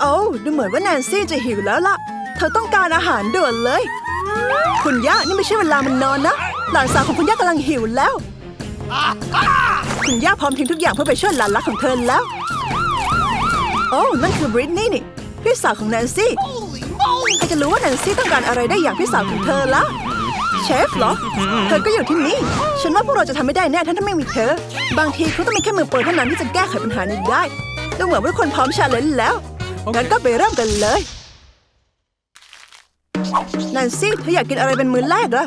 โอ้ดูเหมือนว่าแนนซี่จะหิวแล้วล่ะ เธอต้องการอาหารด่วนเลย คุณย่านี่ไม่ใช่เวลามันนอนนะ หลานสาวของคุณย่ากำลังหิวแล้ว คุณย่าพร้อมทิ้งทุกอย่างเพื่อไปช่วยหลานรักของเธอแล้ว โอ้นั่นคือบริตนี่นี่ พี่สาวของแนนซี่ใครจะรู้ว่าแนนซี่ต้องการอะไรได้อย่างพี่สาวของเธอละเชฟเหรอ เธอก็อยู่ที่นี่ ฉันว่าพวกเราจะทำไม่ได้แน่ ถ้าไม่มีเธอ บางทีเขาต้องมีแค่มือเปิดเท่านั้นที่จะแก้ไขปัญหานี้ได้ดูเหมือนว่าทุกคนพร้อมชาเลนจ์แล้ว งั้นก็ไปเริ่มกันเลยแนนซี่เธออยากกินอะไรเป็นมื้อแรกเหรอ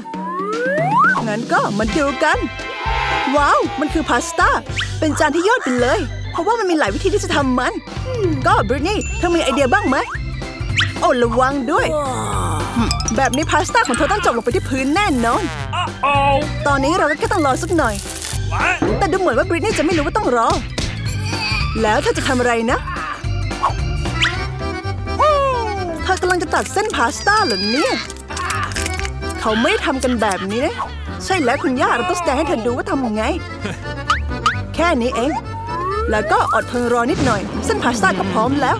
งั้นก็มาดูกัน ว้าว มันคือพาสต้า เป็นจานที่ยอดไปเลย เพราะว่ามันมีหลายวิธีที่จะทำมัน ก็บริตนี่เธอมีไอเดียบ้างไหมโอ้ระวังด้วย แบบนี้พาสต้าของเธอต้องจบลงไปที่พื้นแน่นอน Uh-oh. ตอนนี้เราก็แค่ต้องรอสักหน่อย What? แต่ดูเหมือนว่าบริตนี่จะไม่รู้ว่าต้องรอ แล้วเธอจะทำอะไรนะำลังจะตัดเส้นพาสต้าเหรอเนี่ย เขาไม่ได้ทำกันแบบนี้นะ ใช่แล้วคุณย่าเราต้องแสดงให้เธอดูว่าทำไง แค่นี้เอง แล้วก็อดทนรอนิดหน่อย เส้นพาสต้าก็พร้อมแล้ว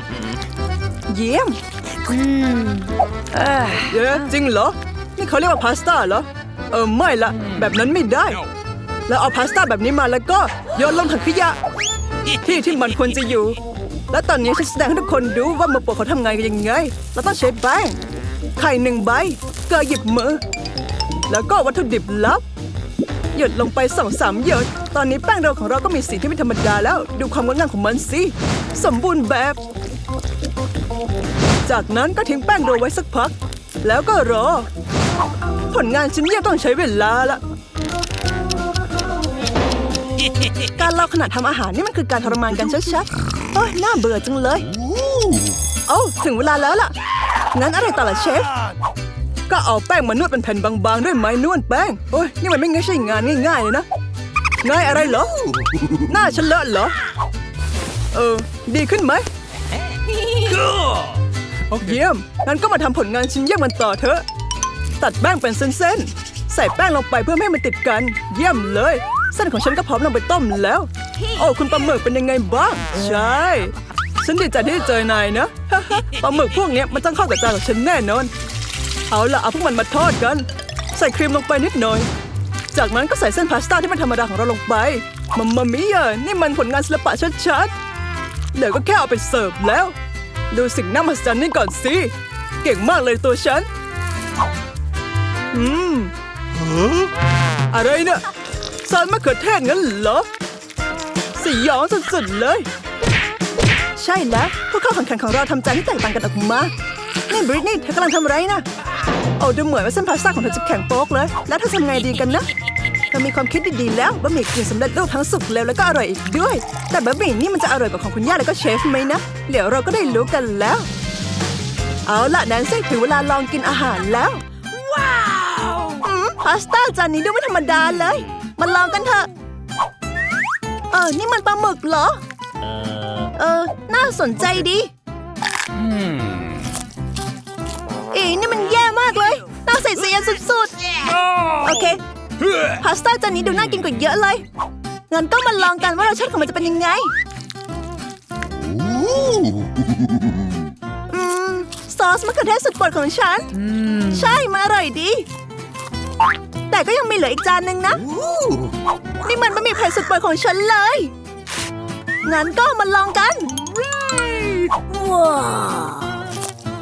เยี่ยมเอ๊ะจริงเหรอ นี่เขาเรียกว่าพาสต้าเหรอ เออไม่ละ แบบนั้นไม่ได้ No. แล้วเอาพาสต้าแบบนี้มาแล้วก็โยนลงถังขยะที่ที่มันควรจะอยู่ แล้วตอนนี้ฉันแสดงให้ทุกคนดูว่ามือโปรเขาทำงานกันยังไงเราต้องใช้แป้งไข่หนึ่งใบเกลือหยิบมือ แล้วก็วัตถุดิบลับ หยดลงไปสองสามหยด ตอนนี้แป้งเราของเราก็มีสีที่ไม่ธรรมดาแล้ว ดูความงดงามของมันสิ สมบูรณ์แบบ จากนั้นก็ทิ้งแป้งโรไว้สักพัก แล้วก็รอ ผลงานชิ้นเนี้ยต้องใช้เวลาละ การรอขนาดทำอาหารนี่มันคือการทรมานกันชัดๆโอ้ยน่าเบื่อจังเลย โอ้ถึงเวลาแล้วล่ะ งั้นอะไรต่อล่ะเชฟ ก็เอาแป้งมานวดเป็นแผ่นบางๆ ด้วยไม้นวดแป้ง โอ้ยนี่มันไม่ง่ายใช่งานง่ายๆเลยนะ ง่ายอะไรเหรอ หน้าฉันเลอะเหรอ เออ ดีขึ้นไหม Cool. เยี่ยม งั้นก็มาทำผลงานชิ้นเยี่ยมมันต่อเถอะ ตัดแป้งเป็นเส้นๆ ใส่แป้งลงไปเพื่อไม่ให้มันติดกัน เยี่ยมเลย เส้นของฉันก็พร้อมนำไปต้มแล้ว โอ้คุณปลาหมึกเป็นยังไงบ้าง ใช่ ฉันดีใจที่ได้เจอนายนะปลาหมึกพวกเนี้ยมันต้องเข้ากับจานของฉันแน่นอน เอาละเอาพวกมันมาทอดกัน ใส่ครีมลงไปนิดหน่อย จากนั้นก็ใส่เส้นพาสต้าที่มันธรรมดาของเราลงไปมัมมามิยะนี่มันผลงานศิลปะชัดๆเหลือก็แค่เอาไปเสิร์ฟแล้ว ดูสิ่งน่ามหัศจรรย์นี่ก่อนสิเก่งมากเลยตัวฉัน อืมอะไรเนี่ย ซอสมะเขือเทศงั้นเหรอสยองสุดๆเลย ใช่แล้วผู้เข้าแข่งขันของเราทำจานที่แตกต่างกันออกมานี่บริตนี่เธอกำลังทำอะไรนะโอ้ดูเหมือนว่าเส้นพาสต้าของเธอจะแข็งโป๊กเลย แล้วเธอทำไงดีกันนะเรามีความคิดดีๆแล้วบะหมี่กึ่งสำเร็จรูปทั้งสุกเร็วแล้วก็อร่อยอีกด้วย แต่บะหมี่นี่มันจะอร่อยกว่าของคุณย่าแล้วก็เชฟไหมนะเดี๋ยวเราก็ได้รู้กันแล้ว เอาล่ะแนนซี่ถึงเวลาลองกินอาหารแล้ว ว้าวอืมพาสต้าจานนี้ดูไม่ธรรมดาเลย มาลองกันเถอะ เออ นี่มันปลาหมึกเหรอ เออ น่าสนใจดี Hmm. อีนี่มันแย่มากเลย น่าใส่เสียสุดๆ โอเค พาสต้าจานนี้ดูน่ากินกว่าเยอะเลย งั้นก็มาลองกันว่ารสชาติของมันจะเป็นยังไง อืม ซอสมะเขือเทศสุดโปรดของฉัน ใช่มาอร่อยดี แต่ก็ยังมีเหลืออีกจานหนึ่งนะ นี่มันบะหมี่เผ็ดสุดโปรดของฉันเลย งั้นก็มาลองกันว้าว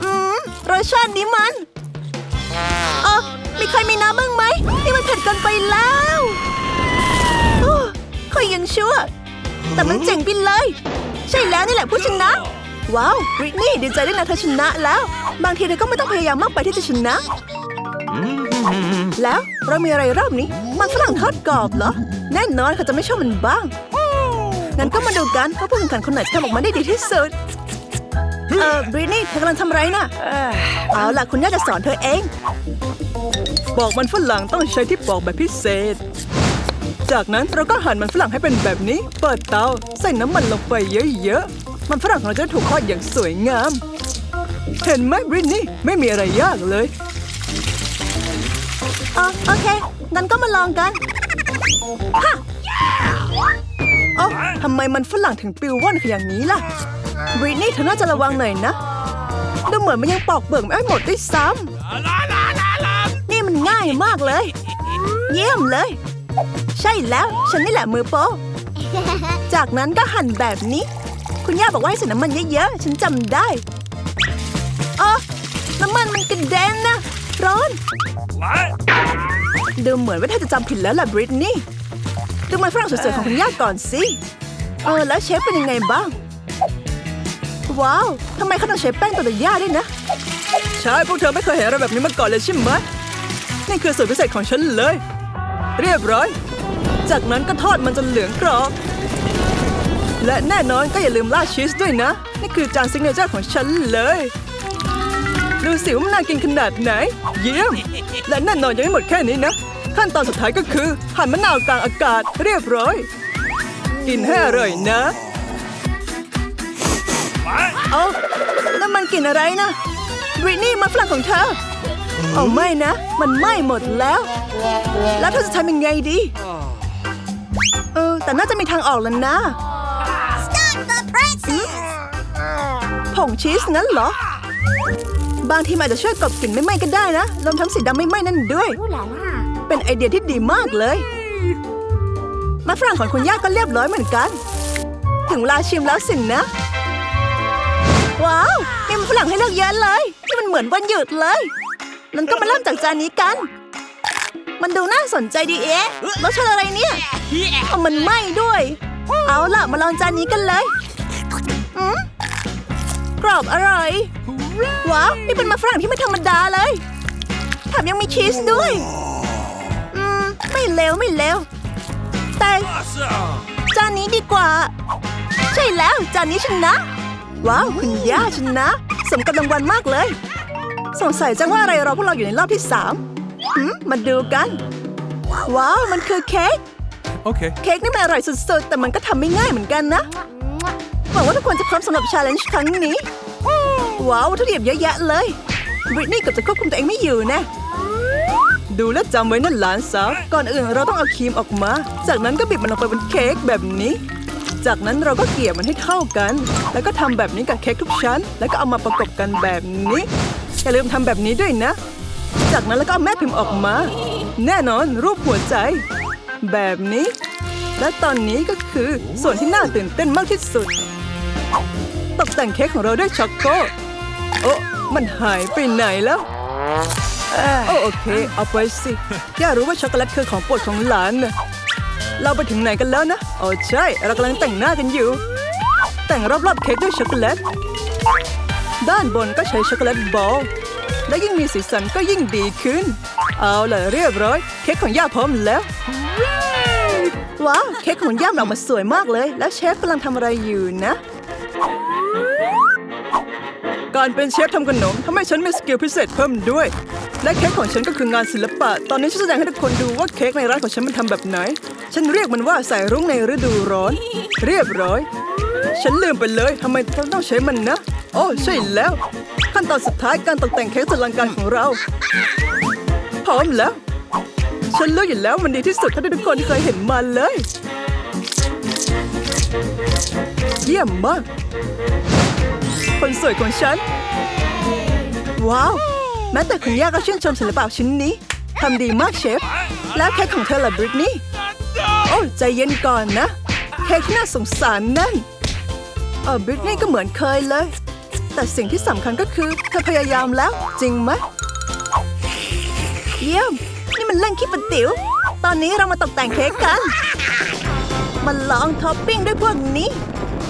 อืมรสชาตินี้มันเออมีใครมีน้ำบ้างไหม นี่มันเผ็ดเกินไปแล้วโอ้ค่อยยังชั่ว แต่มันเจ๋งไปเลย ใช่แล้วนี่แหละผู้ชนะ ว้าวบริตนี่ดีใจด้วยนะเธอชนะแล้ว บางทีเธอก็ไม่ต้องพยายามมากไปที่จะชนะ แล้วเรามีอะไรรอบนี้ มันฝรั่งทอดกรอบเหรอ แน่นอนเขาจะไม่ชอบมันบ้าง งั้นก็มาดูกันว่าผู้แข่งขันคนไหนจะทำออกมาได้ดีที่สุด เออบริตนี่เธอกำลังทำอะไรน่ะ เอาล่ะ คุณย่าจะสอนเธอเองบอกมันฝรั่งต้องใช้ที่ปอกแบบพิเศษ จากนั้นเราก็หั่นมันฝรั่งให้เป็นแบบนี้ เปิดเตาใส่น้ำมันลงไปเยอะๆ มันฝรั่งของเราจะถูกทอดอย่างสวยงาม เห็นไหมบริตนี่ไม่มีอะไรยากเลย อ๋อโอเค งั้นก็มาลองกันฮะโอ้ทำไมมันฝรั่งถึงปิวว่อนอย่างนี้ล่ะบริตนี่เธอน่าจะระวังหน่อยนะดูเหมือนมันยังปอกเบิกไม่หมดด้วยซ้ำนี่มันง่ายมากเลย เยี่ยมเลย ใช่แล้วฉันนี่แหละมือโปรจากนั้นก็หั่นแบบนี้ คุณย่าบอกว่าให้ใส่น้ำมันเยอะๆ ฉันจำได้อ๋อน้ำมันมันกระเด็นนะ ร้อน What? ดูเหมือนว่าเธอจะจำผิดแล้วล่ะบริตนี่ดูมันฝรั่งสวยๆของคุณย่าก่อนสิ เออ แล้วเชฟเป็นยังไงบ้าง ว้าวทำไมเขาต้องใช้แป้งตัวย่าด้วยนะ ใช่ พวกเธอไม่เคยเห็นอะไรแบบนี้มาก่อนเลยใช่ไหมนี่คือสูตรพิเศษของฉันเลย เรียบร้อย จากนั้นก็ทอดมันจนเหลืองกรอบและแน่นอนก็อย่าลืมราดชีสด้วยนะ นี่คือจานซิกเนเจอร์ของฉันเลย ดูสิว่ามันน่ากินขนาดไหน เยี่ยม และแน่นอนยังไม่หมดแค่นี้นะ ขั้นตอนสุดท้ายก็คือ หั่นมะนาวกลางอากาศเรียบร้อย กินให้อร่อยนะ What? เอาแล้วมันกลิ่นอะไรนะบรินี่มาฝรั่งของเธอเอาไม่นะ มันไหม้หมดแล้ว แล้วเธอจะทำยังไงดี เออ แต่น่าจะมีทางออกแล้วนะ Stop the presses! ผงชีสนั้นเหรอ บางทีมอาจจะช่วยกลบกลิ่นไม่ไหม้ก็ได้นะรวมทั้งสีดำไม่ไหม้นั่นด้วย เป็นไอเดียที่ดีมากเลยมะฝรั่งของคุณย่าก็เรียบร้อยเหมือนกัน ถึงเวลาชิมแล้วสินนะ ว้าวมีมันฝรั่งให้เลือกเยอะเลยนี่มันเหมือนวันหยุดเลยนั้นก็มาเริ่มจากจานนี้กัน มันดูน่าสนใจดีเอ๊ะรสชาติอะไรเนี่ยเอามันไหม้ด้วย เอาล่ะมาลองจานนี้กันเลยอืม รอบอร่อย ว้าว นี่เป็นมะฝรั่งที่ไม่ธรรมดาเลยแถมยังมีชีสด้วย อืม ไม่เลวไม่เลวแต่ Awesome! จานนี้ดีกว่า ใช่แล้ว จานนี้ชนะ ว้าว คุณย่าชนะ สมกับรางวัลมากเลย สงสัยจังว่าอะไรรอพวกเราอยู่ในรอบที่สามหืมมาดูกัน ว้าว มันคือเค้ก Okay. เค้กนี่มันอร่อยสุดๆ แต่มันก็ทำไม่ง่ายเหมือนกันนะ หวังว่าทุกคนจะพร้อมสำหรับชาเลนจ์ครั้งนี้ ว้าววัตถุดิบเยอะแยะเลยบริตนี่เกับจะควบคุมตัวเองไม่อยู่นะ ดูและจำไว้นะหลานสาวก่อนอื่นเราต้องเอาครีมออกมา จากนั้นก็บีบมันลงไปบนเค้กแบบนี้ จากนั้นเราก็เกลี่ยมันให้เข้ากัน แล้วก็ทำแบบนี้กับเค้กทุกชั้น แล้วก็เอามาประกบกันแบบนี้อย่าลืมทำแบบนี้ด้วยนะ จากนั้นแล้วก็เอาแม่พิมพ์ออกมา แน่นอนรูปหัวใจ แบบนี้และตอนนี้ก็คือส่วนที่น่าตื่นเต้นมากที่สุด ตกแต่งเค้กของเราด้วยช็อกโกโอ้มันหายไปไหนแล้วโอ้โอเค เอาไปสิ ย่ารู้ว่าช็อกโกแลตคือของโปรดของหลานนะเราไปถึงไหนกันแล้วนะอ๋อใช่ เรากำลังแต่งหน้ากันอยู่ แต่งรอบๆเค้กด้วยช็อกโกแลต ด้านบนก็ใช้ช็อกโกแลตบอล และยิ่งมีสีสันก็ยิ่งดีขึ้น เอาล่ะเรียบร้อย เค้กของย่าพร้อมแล้ว ว้าว เค้กของย่ามันออกมาสวยมากเลย แล้วเชฟกำลังทำอะไรอยู่นะ การเป็นเชฟทำขนมทำให้ฉันมีสกิลพิเศษเพิ่มด้วย และเค้กของฉันก็คืองานศิลปะ ตอนนี้ฉันแสดงให้ทุกคนดูว่าเค้กในร้านของฉันมันทำแบบไหน ฉันเรียกมันว่าสายรุ้งในฤดูร้อน เรียบร้อย ฉันลืมไปเลยทำไมเราต้องใช้มันนะ โอ้ใช่แล้ว ขั้นตอนสุดท้ายการตกแต่งเค้กสุดอลังการของเรา พร้อมแล้ว ฉันรู้อกอยู่แล้วมันดีที่สุดท่าที่ทุกคนเคยเห็นมาเลย เยี่ยมมาก คนสวยของฉัน ว้าว แม้แต่คุณย่าก็ชื่นชมศิลปะชิ้นนี้ทำดีมากเชฟ แล้วเค้กของเธอล่ะบริตนี่โอ้ใจเย็นก่อนนะ เค้กที่น่าสงสารนั่นเออบริตนี่ก็เหมือนเคยเลย แต่สิ่งที่สำคัญก็คือเธอพยายามแล้วจริงไหมเยี่ยม นี่มันเล่นขี้ปะติ๋ว ตอนนี้เรามาตกแต่งเค้กกันมาลองท็อปปิ้งด้วยพวกนี้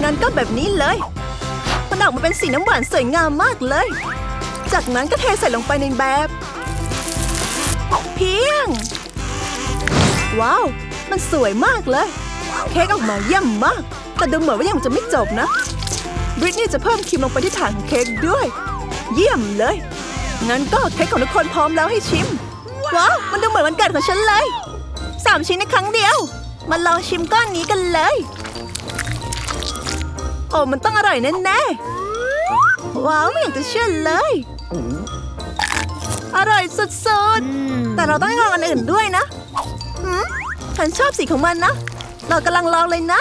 งั้นก็แบบนี้เลย มันออกมาเป็นสีน้ำหวานสวยงามมากเลย จากนั้นก็เทใส่ลงไปในแบบ เพียง ว้าว มันสวยมากเลย เค้กออกมาเยี่ยมมาก แต่ดูเหมือนว่ายังจะไม่จบนะ บริตนี่จะเพิ่มครีมลงไปที่ฐานของเค้กด้วย เยี่ยมเลย งั้นก็เค้กของทุกคนพร้อมแล้วให้ชิม ว้าว มันดูเหมือนวันเกิดของฉันเลยสามชิ้นในครั้งเดียว มาลองชิมก้อนนี้กันเลย อ้มันต้องอร่อยแน่ๆ ว้าวไม่อยากจะเชื่อเลย อร่อยสุดๆ แต่เราต้องลองอันอื่นด้วยนะหืมฉันชอบสีของมันนะ เรากำลังลองเลยนะ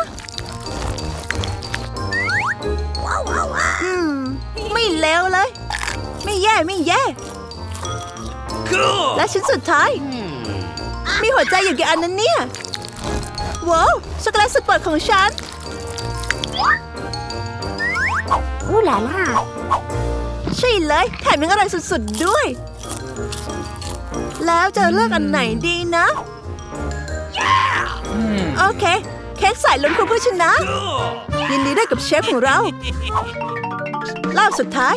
อืมไม่เลวเลย ไม่แย่ไม่แย่ Cool. และชิ้นสุดท้าย มีหัวใจอยู่กี่อันนั้นเนี่ยว้าวช็อกโกแลตสุดโปรดของฉัน Ooh la la. ใช่เลย แถมยังอร่อยสุดๆด้วย แล้วจะเลือกอันไหนดีนะ โอเค เค้กใส่ลุ้นคุณผู้ชนะ Cool. ยินดีด้วยกับเชฟของเรารอบสุดท้าย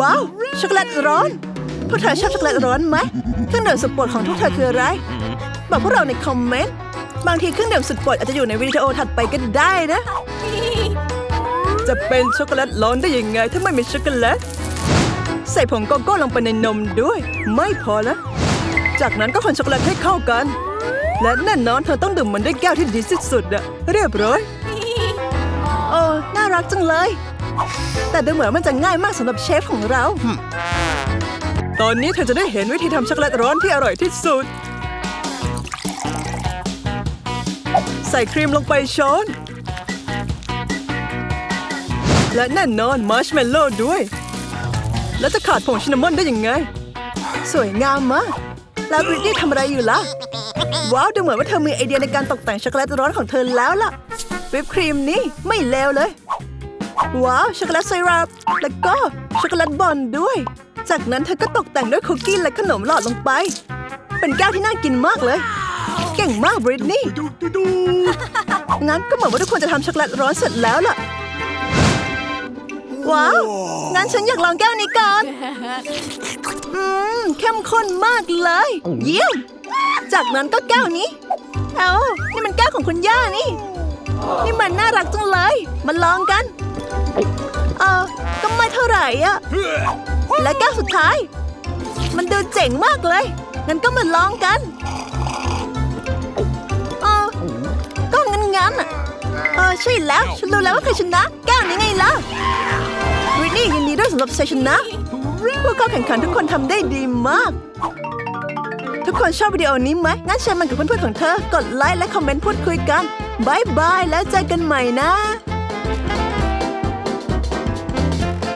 ว้าว ช็อกโกแลตร้อน พวกเธอชอบช็อกโกแลตร้อนไหมเครื่องดื่มสุดโปรดของทุกเธอคืออะไร บอกพวกเราในคอมเมนต์ บางทีเครื่องดื่มสุดโปรดอาจจะอยู่ในวิดีโอถัดไปก็ได้นะ จะเป็นช็อกโกแลตร้อนได้ยังไง ถ้าไม่มีช็อกโกแลต ใส่ผงโกโก้ลงไปในนมด้วย ไม่พอแล้ว จากนั้นก็คนช็อกโกแลตให้เข้ากัน และแน่นอนเธอต้องดื่มมันด้วยแก้วที่ดีที่สุดอะเรียบร้อยโอ้น่ารักจังเลย แต่ดูเหมือนมันจะง่ายมากสำหรับเชฟของเรา ตอนนี้เธอจะได้เห็นวิธีทำช็อกโกแลตร้อนที่อร่อยที่สุด ใส่ครีมลงไปช้อน และแน่นอนมาร์ชเมลโล่ด้วย แล้วจะขาดผงชินนามอนได้ยังไง สวยงามมาก แล้วบริตนี่ทำอะไรอยู่ล่ะ ว้าวดูเหมือนว่าเธอมีไอเดียในการตกแต่งช็อกโกแลตร้อนของเธอแล้วล่ะวิปครีมนี่ไม่เลวเลย ว้าวช็อกโกแลตไซรัปแล้วก็ช็อกโกแลตบอลด้วย จากนั้นเธอก็ตกแต่งด้วยคุกกี้และขนมหลอดลงไป เป็นแก้วที่น่ากินมากเลยเก่งมากบริตนี่งั้นก็เหมือนว่าทุกคนจะทำช็อกโกแลตร้อนเสร็จแล้วล่ะ ว้าว งั้นฉันอยากลองแก้วนี้ก่อน อืม เข้มข้นมากเลย เยี่ยม จากนั้นก็แก้วนี้ เอ้า นี่มันแก้วของคุณย่านี่ นี่มันน่ารักจังเลย มาลองกัน เออก็ไม่เท่าไหร่อะและแก้วสุดท้าย มันดูเจ๋งมากเลย งั้นก็มาลองกันเออก็งั้นงั้นๆอะเออใช่แล้ว ฉันรู้แล้วว่าใครชนะ แก้วนี้ไงล่ะ นี่ยินดีด้วยสำหรับชัยชนะ พวกเข้าแข่งขันทุกคนทำได้ดีมาก ทุกคนชอบวิดีโอนี้ไหม งั้นแชร์มันกับเพื่อนๆของเธอ กดไลค์และคอมเมนต์พูดคุยกันบายบายแล้วเจอกันใหม่นะ